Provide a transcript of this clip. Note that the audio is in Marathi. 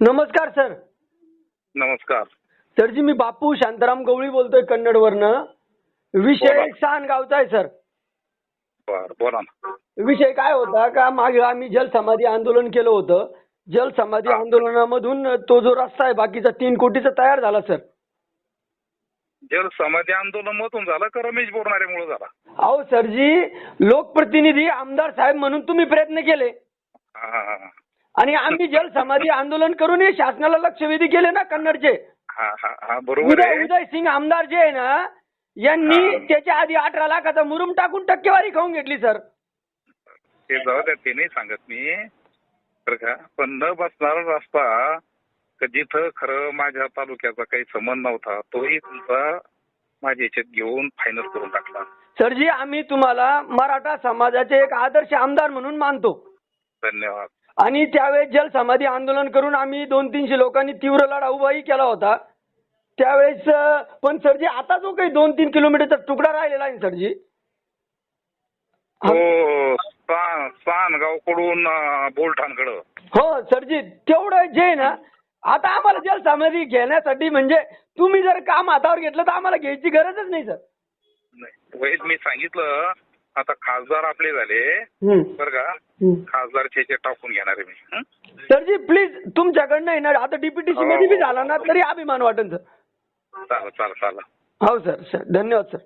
नमस्कार सर. नमस्कार. सरजी मी बापू शांताराम गवळी बोलतोय कन्नडवरनं. विषय बोला. सान गावचा आहे सर. बर बोला ना. विषय काय होता का मागे आम्ही जलसमाधी आंदोलन केलं होतं. जलसमाधी हा. आंदोलनामधून तो जो रस्ता आहे बाकीचा तीन कोटीचा तयार झाला सर. जल समाधी आंदोलन मधून झालं का रमेश बोरणाऱ्यामुळे झाला? अहो सरजी लोकप्रतिनिधी आमदार साहेब म्हणून तुम्ही प्रयत्न केले. हा, हा, हा. आणि आम्ही जलसमाधी आंदोलन करूनही शासनाला लक्षवेधी केले ना कन्नडचे. हा हा हा बरोबर उदय उदय सिंग आमदार जे आहे ना यांनी. त्याच्या आधी अठरा लाखाचा मुरुम टाकून टक्केवारी खाऊन घेतली सर. ते जाऊ द्या ते नाही सांगत मी. बरं का? पण न बसणारा रस्ता जिथं खरं माझ्या तालुक्याचा काही संबंध नव्हता तोही तुमचा माझ्या याच्यात घेऊन फायनल करून टाकला. सरजी आम्ही तुम्हाला मराठा समाजाचे एक आदर्श आमदार म्हणून मानतो. धन्यवाद. आणि त्यावेळेस जलसमाधी आंदोलन करून आम्ही दोन तीनशे लोकांनी तीव्र लढा उभाही केला होता. त्यावेळेस पण सरजी आता जो काही दोन तीन किलोमीटरचा तुकडा राहिलेला आहे सरजी? हो सानगावकडून बोलठाणकडं. हो सरजी तेवढं जे ना आता आम्हाला जलसमाधी घेण्यासाठी म्हणजे तुम्ही जर काम हातावर घेतलं तर आम्हाला घ्यायची गरजच नाही सर. मी सांगितलं आता खासदार आपले झाले. बरं का? हम्म. खासदारचे याचे टाकून घेणार आहे मी. हं? सरजी प्लीज तुमच्याकडनं ना आता डीपीटीसी मध्ये बी झाला ना तरी अभिमान वाटेल सर. चालेल चालेल चालेल. हो सर सर. धन्यवाद सर.